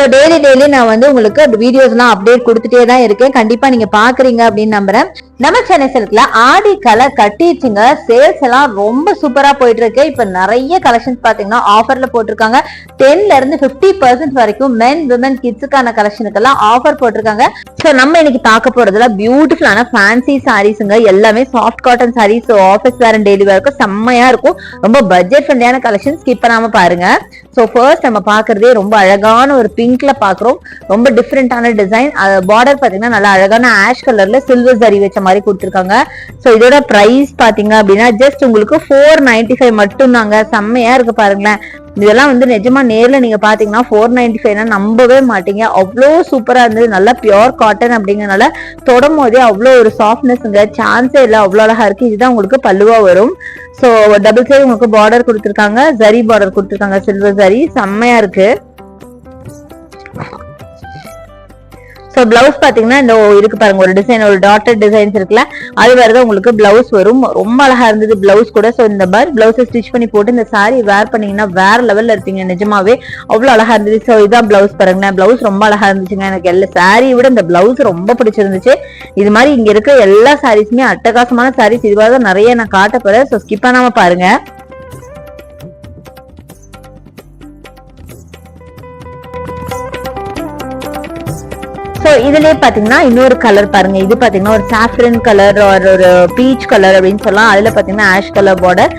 So daily daily நான் வந்து உங்களுக்கு வீடியோஸ்லாம் அப்டேட் கொடுத்துட்டே தான் இருக்கேன். கண்டிப்பா நீங்க பாக்குறீங்க அப்படின்னு நம்புறேன். நம்ம சென்னை சேலத்துல ஆடி கலை கட்டிடுச்சுங்க. சேல்ஸ் எல்லாம் ரொம்ப சூப்பரா போயிட்டு இருக்கு. இப்ப நிறைய கலெக்ஷன்ஸ் பாத்தீங்கன்னா ஆஃபர்ல போட்டிருக்காங்க. டென்ல இருந்து 50% பர்சன்ட் வரைக்கும் மென் விமன் கிட்ஸுக்கான கலெக்ஷனுக்கெல்லாம் ஆஃபர் போட்டிருக்காங்க. ஸோ நம்ம இன்னைக்கு பார்க்க போறதுல பியூட்டிஃபுல்லான ஃபேன்சி சாரீஸுங்க எல்லாமே சாஃப்ட் காட்டன் சாரீஸ் ஆஃபீஸ் வேற டெய்லி வேர்க்கும் செம்மையா இருக்கும். ரொம்ப பட்ஜெட் ஃப்ரெண்ட்லியான கலெக்ஷன் ஸ்கிப் பண்ணாம பாருங்க. ஸோ ஃபர்ஸ்ட் நம்ம பார்க்கறதே ரொம்ப அழகான ஒரு பிங்க்ல பார்க்குறோம். ரொம்ப டிஃப்ரெண்டான டிசைன் பார்டர் பார்த்தீங்கன்னா நல்லா அழகான ஆஷ் கலர்ல சில்வர் சரி வச்ச மாதிரி கொடுத்துருக்காங்க. ஸோ இதோட ப்ரைஸ் பார்த்தீங்க அப்படின்னா ஜஸ்ட் உங்களுக்கு ஃபோர் நைன்டி ஃபைவ் மட்டும் தாங்க செம்மையா இருக்கு பாருங்களேன். இதெல்லாம் வந்து நிஜமா நேர்ல நீங்க பாத்தீங்கன்னா ஃபோர் நைன்டி ஃபைவ்னா நம்பவே மாட்டீங்க. அவ்வளோ சூப்பரா இருந்தது. நல்லா பியோர் காட்டன் அப்படிங்கறனால தொடும் போதே அவ்வளோ ஒரு சாஃப்ட்னஸ்ங்க சான்ஸே இல்லை. அவ்வளோ அழகா இருக்கு. இதுதான் உங்களுக்கு பல்லுவா வரும். ஸோ டபுள் சைடு உங்களுக்கு பார்டர் கொடுத்துருக்காங்க. ஜரி பார்டர் கொடுத்துருக்காங்க. சில்வர் ஜரி செம்மையா இருக்கு. ஸோ பிளவுஸ் பார்த்தீங்கன்னா இந்த இருக்கு பாருங்க ஒரு டிசைன் ஒரு டாட்டர் டிசைன்ஸ் இருக்குல்ல அது வரதான் உங்களுக்கு பிளவுஸ் வரும். ரொம்ப அழகா இருந்தது பிளவுஸ் கூட. ஸோ இந்த மாதிரி பிளவுஸை ஸ்டிச் பண்ணி போட்டு இந்த சாரீ வேர் பண்ணீங்கன்னா வேற லெவல்ல இருப்பீங்க நிஜமாவே. அவ்வளோ அழகா இருந்தது. ஸோ இதான் பிளவுஸ் பாருங்க பிளவுஸ் ரொம்ப அழகா இருந்துச்சுங்க. எனக்கு எல்லா சாரியை விட இந்த பிளவுஸ் ரொம்ப பிடிச்சிருந்துச்சு. இது மாதிரி இங்க இருக்க எல்லா சாரீஸுமே அட்டகாசமான சாரீஸ் இதுவாக தான் நிறைய நான் காட்ட போறேன். ஸோ ஸ்கிப் பண்ணாம பாருங்க. இப்போ இதுலயே பாத்தீங்கன்னா இன்னொரு கலர் பாருங்க. இது பாத்தீங்கன்னா ஒரு சாஃப்ரன் கலர் ஒரு ஒரு பீச் கலர் அப்படின்னு சொல்லலாம். அதுல பாத்தீங்கன்னா ash colour border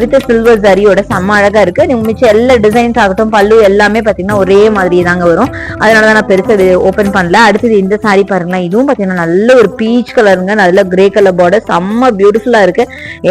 with silver ஜரியோட செம்ம அழகா இருக்கு. நீங்க மிச்சம் எல்லா டிசைன்ஸ் ஆகட்டும் பல்லு எல்லாமே பாத்தீங்கன்னா ஒரே மாதிரி தாங்க வரும். அதனால தான் நான் பெருசா இது ஓபன் பண்ணல. அடுத்தது இந்த சாரி பாருங்களேன். இதுவும் பாத்தீங்கன்னா நல்ல ஒரு பீச் கலருங்க நல்ல கிரே கலர் பார்டர் செம்ம பியூட்டிஃபுல்லா இருக்கு.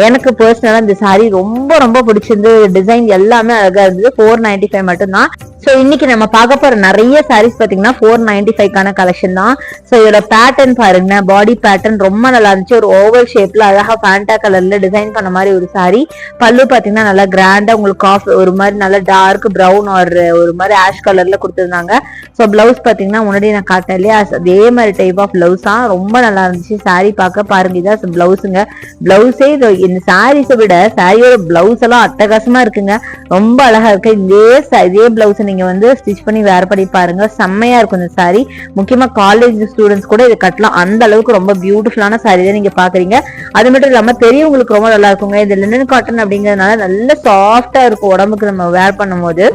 எனக்கு பர்சனலா இந்த சாரி ரொம்ப ரொம்ப பிடிச்சிருந்து டிசைன் எல்லாமே அழகா இருந்தது. ஃபோர் நைன்டி ஃபைவ் மட்டும்தான். ஸோ இன்னைக்கு நம்ம பார்க்க போற நிறைய சாரீஸ் பாத்தீங்கன்னா ஃபோர் நைன்டி ஃபைவ்க்கான கலெக்ஷன் தான். ஸோ இதோட பேட்டர்ன் பாருங்க பாடி பேட்டர்ன் ரொம்ப நல்லா இருந்துச்சு. ஒரு ஓவல் ஷேப்ல அழகா ஃபேண்டா கலர்ல டிசைன் பண்ண மாதிரி ஒரு சாரி பல்லு பாத்தீங்கன்னா நல்லா கிராண்டா உங்களுக்கு காஃப் ஒரு மாதிரி நல்லா டார்க் ப்ரௌன் ஆர் ஒரு மாதிரி ஆஷ் கலர்ல கொடுத்துருந்தாங்க. ஸோ பிளவுஸ் பாத்தீங்கன்னா முன்னாடி நான் காட்டேன் இல்லையா? அதே மாதிரி டைப் ஆஃப் பிளவுஸ் தான் ரொம்ப நல்லா இருந்துச்சு. சாரீ பார்க்க பாருங்க. இதான் பிளவுஸுங்க பிளவுஸே இந்த சாரீஸை விட சாரியோட பிளவுஸ் எல்லாம் அட்டகாசமா இருக்குங்க. ரொம்ப அழகா இருக்கு. இதே இதே ப்ளவுஸை நீங்க வந்து ஸ்டிச் பண்ணி வேர் பண்ணி பாருங்க. செம்மையா இருக்கும் இந்த சாரீ முக்கியமா காலேஜ் ஸ்டூடெண்ட்ஸ் கூட இதை கட்டலாம். அந்த அளவுக்கு ரொம்ப பியூட்டிஃபுல்லான சாரீ தான் நீங்க பாக்குறீங்க. அது மட்டும் இல்லாம பெரியவங்களுக்கு ரொம்ப நல்லா இருக்குங்க. இது லினன் காட்டன் அப்படிங்கிறதுனால நல்ல சாஃப்டா இருக்கும் உடம்புக்கு நம்ம வேர் பண்ணும்போது.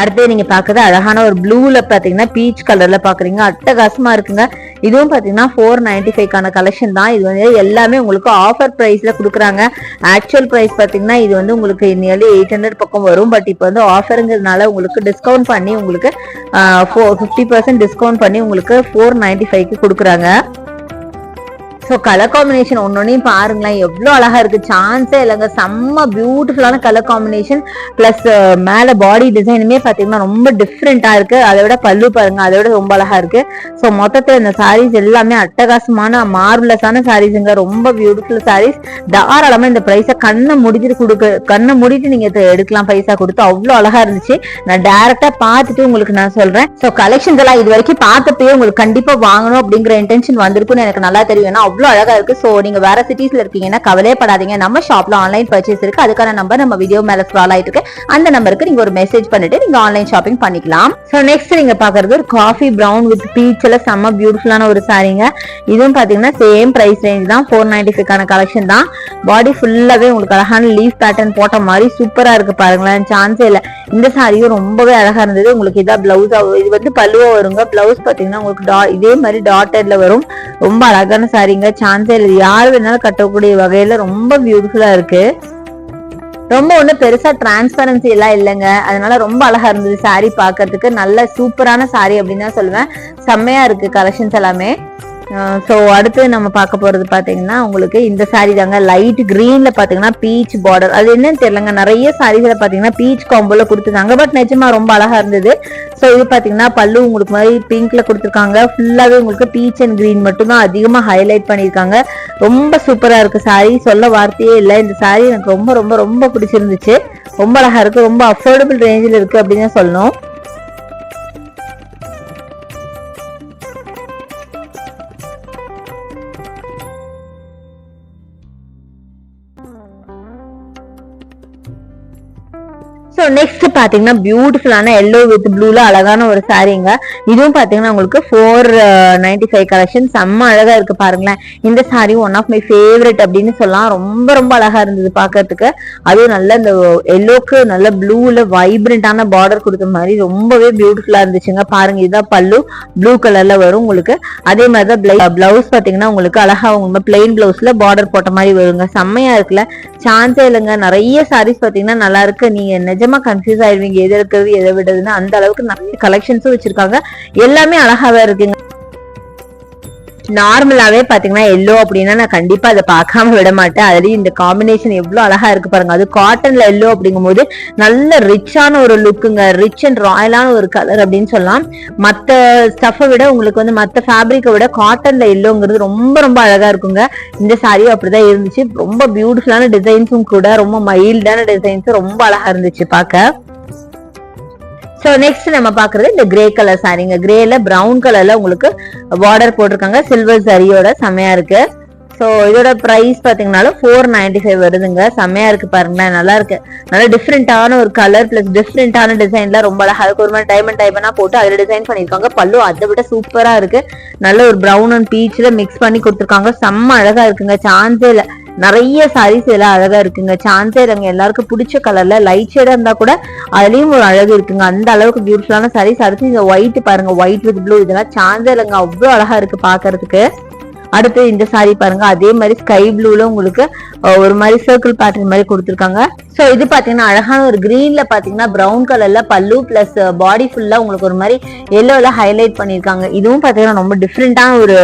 அடுத்து நீங்க பாக்குறது அழகான ஒரு ப்ளூல பாத்தீங்கன்னா பீச் கலர்ல பாக்குறீங்க அட்டகாசமா இருக்குங்க. இதுவும் பாத்தீங்கன்னா ஃபோர் நைன்டி ஃபைவ்க்கான கலெக்ஷன் தான். இது வந்து எல்லாமே உங்களுக்கு ஆஃபர் ப்ரைஸ்ல கொடுக்குறாங்க. ஆக்சுவல் ப்ரைஸ் பாத்தீங்கன்னா இது வந்து உங்களுக்கு நியர்லி எயிட் ஹண்ட்ரட் பக்கம் வரும். பட் இப்போ வந்து ஆஃபருங்கிறதுனால உங்களுக்கு டிஸ்கவுண்ட் பண்ணி உங்களுக்கு ஃபோர் ஃபிஃப்டி பர்சன்ட் டிஸ்கவுண்ட் பண்ணி உங்களுக்கு ஃபோர் நைன்டி ஃபைவ்க்கு கொடுக்குறாங்க. ஸோ கலர் காம்பினேஷன் ஒன்னொன்னையும் பாருங்களேன். எவ்வளோ அழகா இருக்கு. சான்ஸே இல்லைங்க. செம்ம பியூட்டிஃபுல்லான கலர் காம்பினேஷன் ப்ளஸ் மேலே பாடி டிசைனுமே பார்த்தீங்கன்னா ரொம்ப டிஃப்ரெண்ட்டாக இருக்கு. அதை விட பல்லு பாருங்க. அதை விட ரொம்ப அழகா இருக்கு. ஸோ மொத்தத்தில் இந்த சாரீஸ் எல்லாமே அட்டகாசமான மார்வலஸான சாரீஸுங்க ரொம்ப பியூட்டிஃபுல் சாரீஸ் தாராளமாக இந்த ப்ரைஸை கண்ணை முடிஞ்சிட்டு கொடுக்க கண்ணை முடிட்டு நீங்க எடுக்கலாம். பைசா கொடுத்து அவ்வளோ அழகா இருந்துச்சு. நான் டேரக்டா பார்த்துட்டு உங்களுக்கு நான் சொல்றேன். ஸோ கலெக்ஷன்ஸ் எல்லாம் இது வரைக்கும் பார்த்தப்பயே உங்களுக்கு கண்டிப்பா வாங்கணும் அப்படிங்கிற இன்டென்ஷன் வந்திருக்கும்னு எனக்கு நல்லா தெரியும். ஏன்னா அவ்வளோ அழகா இருக்கு. ஸோ நீங்க வேற சிட்டிஸ்ல இருக்கீங்கன்னா கவலையே படாதீங்க. நம்ம ஷாப்ல ஆன்லைன் பர்ச்சேஸ் இருக்கு. அதுக்கான நம்பர் நம்ம வீடியோ மேல ஸ்க்ரால் ஆயிட்டு இருக்கு. அந்த நம்பருக்கு நீங்க ஒரு மெசேஜ் பண்ணிட்டு நீங்க ஆன்லைன் ஷாப்பிங் பண்ணிக்கலாம். ஸோ நெக்ஸ்ட் நீங்க பாக்குறது ஒரு காஃபி ப்ரௌன் வித் பீச்ல செம்ம பியூட்டிஃபுல்லான ஒரு சாரீங்க இதுவும் பாத்தீங்கன்னா சேம் பிரைஸ் ரேஞ்ச் தான். ஃபோர் நைன்டி ஃபைவ்க்கான கலெக்ஷன் தான். பாடி ஃபுல்லாவே உங்களுக்கு அழகான லீஃப் பேட்டர்ன் போட்ட மாதிரி சூப்பரா இருக்கு பாருங்களேன். சான்ஸே இல்லை. இந்த சாரியும் ரொம்பவே அழகா இருந்தது. உங்களுக்கு இதா பிளவுஸா இது வந்து பல்லுவா வருங்க. பிளவுஸ் பாத்தீங்கன்னா உங்களுக்கு டா இதே மாதிரி டாட்டட்ல வரும். ரொம்ப அழகான சாரிங்க சான்ஸே இல்லை யார் வேணாலும் கட்டக்கூடிய வகையில ரொம்ப பியூட்டிஃபுல்லா இருக்கு. ரொம்ப ஒன்றும் பெருசா டிரான்ஸ்பரன்சி எல்லாம் இல்லைங்க. அதனால ரொம்ப அழகா இருந்தது சாரி பாக்குறதுக்கு நல்ல சூப்பரான சாரி அப்படின்னு தான் சொல்லுவேன். செம்மையா இருக்கு கலெக்ஷன்ஸ் எல்லாமே. ஸோ அடுத்து நம்ம பார்க்க போகிறது பார்த்தீங்கன்னா உங்களுக்கு இந்த சாரீ தாங்க லைட் க்ரீனில் பார்த்தீங்கன்னா பீச் பார்டர் அது என்னன்னு தெரியலங்க. நிறைய சாரீஸில் பார்த்தீங்கன்னா பீச் காம்போல கொடுத்துருக்காங்க. பட் நிஜமா ரொம்ப அழகாக இருந்தது. ஸோ இது பார்த்தீங்கன்னா பல்லு உங்களுக்கு மாதிரி பிங்க்ல கொடுத்துருக்காங்க. ஃபுல்லாகவே உங்களுக்கு பீச் அண்ட் க்ரீன் மட்டும்தான் அதிகமாக ஹைலைட் பண்ணியிருக்காங்க. ரொம்ப சூப்பராக இருக்குது சாரீ சொல்ல வார்த்தையே இல்லை. இந்த சாரீ எனக்கு ரொம்ப ரொம்ப ரொம்ப பிடிச்சிருந்துச்சு. ரொம்ப அழகா இருக்குது ரொம்ப அஃபோர்டபுள் ரேஞ்சில் இருக்குது அப்படின்னு தான் சொல்லணும். ஸோ நெக்ஸ்ட் பாத்தீங்கன்னா பியூட்டிஃபுல்லான எல்லோ வித் ப்ளூல அழகான ஒரு சாரீங்க இதுவும் பாத்தீங்கன்னா உங்களுக்கு ஃபோர் நைன்டி ஃபைவ் கலெக்ஷன் செம்ம அழகா இருக்கு பாருங்களேன். இந்த sari one of my favourite அப்படின்னு சொல்லலாம். ரொம்ப ரொம்ப அழகா இருந்தது பாக்குறதுக்கு. அதுவும் நல்ல இந்த எல்லோக்கு நல்ல ப்ளூல வைப்ரண்டான பார்டர் கொடுத்த மாதிரி ரொம்பவே பியூட்டிஃபுல்லா இருந்துச்சுங்க. பாருங்க இதுதான் பல்லு. ப்ளூ கலர்ல வரும் உங்களுக்கு. அதே மாதிரி தான் ப்ளவுஸ் பாத்தீங்கன்னா உங்களுக்கு அழகா உங்க பிளெயின் ப்ளவுஸில் பார்டர் போட்ட மாதிரி வருங்க. செம்மையா இருக்குல்ல. சான்ஸே இல்லைங்க. நிறைய சாரீஸ் பாத்தீங்கன்னா நல்லா இருக்கு. நீங்க நிஜம் கன்ஃபியூஸ் ஆயிருவீங்க. எது இருக்கிறது எதை விடுறதுன்னு அந்த அளவுக்கு நிறைய கலெக்ஷன்ஸும் வச்சிருக்காங்க. எல்லாமே அழகாவே இருக்குங்க. நார்மலாவே பாத்தீங்கன்னா எல்லோ அப்படின்னா நான் கண்டிப்பா அதை பார்க்காம விட மாட்டேன். அதுலயும் இந்த காம்பினேஷன் எவ்வளவு அழகா இருக்கு பாருங்க. அது காட்டன்ல எல்லோ அப்படிங்கும் போது நல்ல ரிச்சான ஒரு லுக்குங்க ரிச் அண்ட் ராயலான ஒரு கலர் அப்படின்னு சொல்லலாம். மத்த ஸ்டஃபை விட உங்களுக்கு வந்து மத்த ஃபேப்ரிக்கை விட காட்டன்ல எல்லோங்கிறது ரொம்ப ரொம்ப அழகா இருக்குங்க. இந்த சாரியும் அப்படிதான் இருந்துச்சு. ரொம்ப பியூட்டிஃபுல்லான டிசைன்ஸும் கூட ரொம்ப மைல்டான டிசைன்ஸும் ரொம்ப அழகா இருந்துச்சு பார்க்க. ஸோ நெக்ஸ்ட் நம்ம பார்க்குறது இந்த கிரே கலர் சாரிங்க கிரேல பிரவுன் கலரில் உங்களுக்கு பார்டர் போட்டிருக்காங்க. சில்வர் சரியோட செம்மையாக இருக்கு. ஸோ இதோட ப்ரைஸ் பார்த்தீங்கனாலும் ஃபோர் நைன்டி ஃபைவ் வருதுங்க. செம்மையா இருக்குது பாருங்களேன். நல்லா இருக்கு. நல்லா டிஃப்ரெண்ட்டான ஒரு கலர் ப்ளஸ் டிஃப்ரெண்ட்டான டிசைன்லாம் ரொம்ப அழகாக இருக்கு ஒரு மாதிரி டைமண்ட் டைமண்டா போட்டு அதில் டிசைன் பண்ணியிருக்காங்க. பல்லு அதை விட சூப்பராக இருக்குது நல்ல ஒரு ப்ரௌன் அண்ட் பீச்சில் மிக்ஸ் பண்ணி கொடுத்துருக்காங்க. செம்ம அழகாக இருக்குங்க. சான்ஸே இல்லை. நிறைய சாரீஸ் எல்லாம் அழகா இருக்குங்க. சான்ஸே இல்லைங்க. எல்லாருக்கும் பிடிச்ச கலர்ல லைட் ஷேடா இருந்தா கூட அதுலயும் ஒரு அழகு இருக்குங்க. அந்த அளவுக்கு பியூட்டிஃபுல்லான சாரீஸ் அடுத்து இந்த ஒயிட் பாருங்க. ஒயிட் வித் ப்ளூ இதெல்லாம் சான்ஸே இல்லைங்க. அவ்வளவு அழகா இருக்கு பாக்குறதுக்கு அடுத்து இந்த சாரி பாருங்க. அதே மாதிரி ஸ்கை ப்ளூல உங்களுக்கு ஒரு மாதிரி சர்க்கிள் பேட்டர்ன் மாதிரி கொடுத்துருக்காங்க. ஸோ இது பாத்தீங்கன்னா அழகான ஒரு கிரீன்ல பாத்தீங்கன்னா ப்ரௌன் கலர்ல பல்லு பிளஸ் பாடி ஃபுல்லா உங்களுக்கு ஒரு மாதிரி எல்லோல ஹைலைட் பண்ணிருக்காங்க இதுவும் பாத்தீங்கன்னா ரொம்ப டிஃப்ரெண்டான ஒரு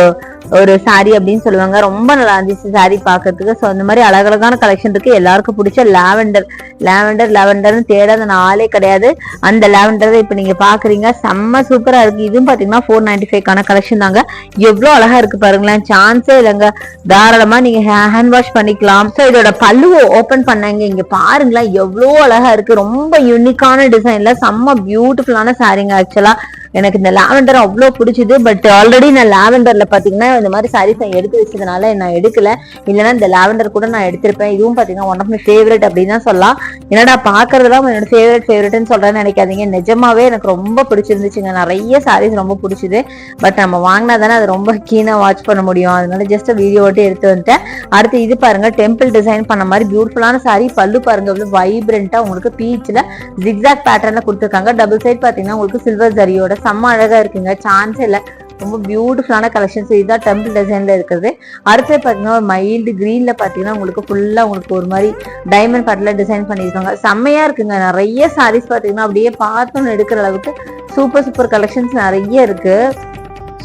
ஒரு சாரி அப்படின்னு சொல்லுவாங்க. ரொம்ப நல்லா இருந்துச்சு சாரி பாக்குறதுக்கு ஸோ அந்த மாதிரி அழகழகான கலெக்ஷன் இருக்கு. எல்லாருக்கும் பிடிச்ச லாவெண்டர் லாவெண்டர் லாவெண்டர்னு தேடாத நாளே கிடையாது. அந்த லாவெண்டர் இப்போ நீங்க பாக்குறீங்க செம்ம சூப்பரா இருக்கு. இதுவும் பாத்தீங்கன்னா ஃபோர் நைன்டி ஃபைவ்க்கான கலெக்ஷன் தாங்க. எவ்வளவு அழகா இருக்கு பாருங்களேன். சான்ஸே இல்லைங்க. தாராளமா நீங்க ஹேண்ட் வாஷ் பண்ணிக்கலாம். ஸோ இதோட பல்லுவை ஓபன் பண்ணாங்க. இங்க பாருங்களேன். எவ்வளவு அழகா இருக்கு. ரொம்ப யூனிக்கான டிசைன்ல செம்ம பியூட்டிஃபுல்லான சாரிங்க ஆக்சுவலா எனக்கு இந்த லாவெண்டர் அவ்வளோ பிடிச்சிது பட் ஆல்ரெடி நான் லாவெண்டர்ல பாத்தீங்கன்னா இந்த மாதிரி சாரீஸ் நான் எடுத்து வச்சதுனால நான் எடுக்கல. இல்லைன்னா இந்த லாவெண்டர் கூட நான் எடுத்திருப்பேன். இதுவும் பாத்தீங்கன்னா ஒன் ஆஃப் மை ஃபேவரட் அப்படின்னு தான் சொல்லலாம். என்னடா பாக்குறதுலாம் என்னோட ஃபேவரட் ஃபேவரட்னு சொல்றேன்னு நினைக்காதீங்க. நிஜமாவே எனக்கு ரொம்ப பிடிச்சிருந்துச்சுங்க. நிறைய சாரீஸ் ரொம்ப பிடிச்சிது. பட் நம்ம வாங்கினா தானே அது ரொம்ப கீனா வாட்ச் பண்ண முடியும். அதனால ஜஸ்ட் வீடியோ ஓட்டி எடுத்து வந்துட்டேன். அடுத்து இது பாருங்க டெம்பிள் டிசைன் பண்ண மாதிரி பியூட்டிஃபுல்லான சாரி பல்லு பாருங்க வந்து வைப்ரண்டா உங்களுக்கு பீச்சில் ஜிக்ஸாக் பேட்டர்ன்ல கொடுத்துருக்காங்க. டபுள் சைட் பாத்தீங்கன்னா உங்களுக்கு சில்வர் ஜரியோட செம்ம அழகா இருக்குங்க. சான்ஸ் இல்லை. ரொம்ப பியூட்டிஃபுல்லான கலெக்ஷன்ஸ் இதுதான் டெம்பிள் டிசைனில் இருக்குது அடுத்து பார்த்தீங்கன்னா ஒரு மைல்டு க்ரீனில் பார்த்தீங்கன்னா உங்களுக்கு ஃபுல்லாக உங்களுக்கு ஒரு மாதிரி டைமண்ட் பாட்டில் டிசைன் பண்ணியிருக்காங்க. செம்மையாக இருக்குங்க. நிறைய சாரீஸ் பார்த்தீங்கன்னா அப்படியே பார்த்தோன்னு எடுக்கிற அளவுக்கு சூப்பர் சூப்பர் கலெக்ஷன்ஸ் நிறைய இருக்குது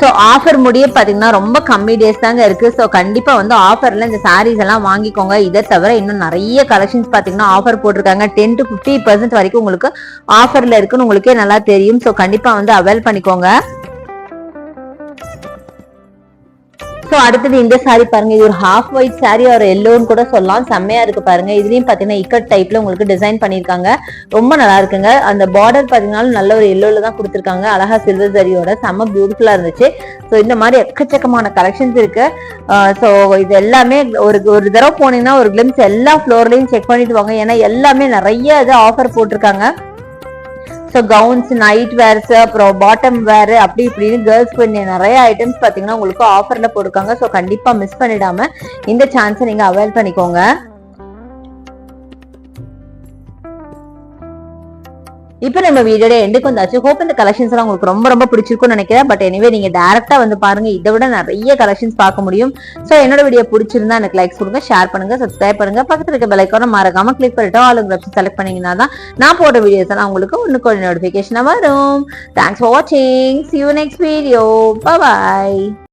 ஸோ ஆஃபர் முடிய பார்த்தீங்கன்னா ரொம்ப கம்மி டேஸ் தாங்க இருக்கு. ஸோ கண்டிப்பாக வந்து ஆஃபர்ல இந்த சாரீஸ் எல்லாம் வாங்கிக்கோங்க. இதை தவிர இன்னும் நிறைய கலெக்ஷன்ஸ் பார்த்தீங்கன்னா ஆஃபர் போட்டிருக்காங்க. டென் டு ஃபிஃப்டி பர்சன்ட் வரைக்கும் உங்களுக்கு ஆஃபர்ல இருக்குன்னு உங்களுக்கே நல்லா தெரியும். ஸோ கண்டிப்பாக வந்து அவைல் பண்ணிக்கோங்க. ஸோ அடுத்தது இந்த சாரி பாருங்க. இது ஒரு ஹாஃப் ஒயிட் சாரி ஒரு எல்லோன்னு கூட சொல்லலாம். செம்மையா இருக்கு பாருங்க. இதுலயும் பாத்தீங்கன்னா இக்கட் டைப்ல உங்களுக்கு டிசைன் பண்ணிருக்காங்க ரொம்ப நல்லா இருக்குங்க. அந்த பார்டர் பாத்தீங்கன்னா நல்ல ஒரு எல்லோல தான் கொடுத்துருக்காங்க. அழகா சில்வர் சரியோட செம்ம பியூட்டிஃபுல்லா இருந்துச்சு. ஸோ இந்த மாதிரி எக்கச்சக்கமான கலெக்ஷன்ஸ் இருக்கு. ஸோ இது எல்லாமே ஒரு ஒரு தடவை போனீங்கன்னா ஒரு கிளிம்ஸ் எல்லா ஃப்ளோர்லயும் செக் பண்ணிட்டு வாங்க. ஏன்னா எல்லாமே நிறைய இது ஆஃபர் போட்டிருக்காங்க. ஸோ கவுன்ஸ் நைட் வேர்ஸ் அப்புறம் பாட்டம் வேர் அப்படி இப்படின்னு கேர்ள்ஸ்க்கு நிறைய ஐட்டம்ஸ் பார்த்தீங்கன்னா உங்களுக்கு ஆஃபரில் போட்டிருக்காங்க. ஸோ கண்டிப்பாக மிஸ் பண்ணிடாம இந்த சான்ஸை நீங்கள் அவைல் பண்ணிக்கோங்க. இப்போ நம்ம வீடியோட எண்டுக்கு வந்தாச்சு. ஹோப் இந்த கலெக்ஷன்ஸ் எல்லாம் உங்களுக்கு ரொம்ப ரொம்ப பிடிச்சிருக்கும்னு நினைக்கிறேன். பட் எனவே நீங்க டேரக்டா வந்து பாருங்க. இதை விட நிறைய கலெக்ஷன்ஸ் பார்க்க முடியும். ஸோ என்னோட வீடியோ பிடிச்சிருந்தா எனக்கு லைக்ஸ் கொடுங்க ஷேர் பண்ணுங்க சப்ஸ்கிரைப் பண்ணுங்க. பக்கத்தில் இருக்க பெலைக்கான மறக்காம கிளிக் பண்ணிட்டு ஆல் செலக்ட் பண்ணீங்கன்னா தான் நான் போடுற வீடியோஸ் எல்லாம் உங்களுக்கு ஒன்றுக்கு ஒரு நோட்டிஃபிகேஷன் வரும். தேங்க்ஸ் ஃபார் வாட்சிங் see you next video bye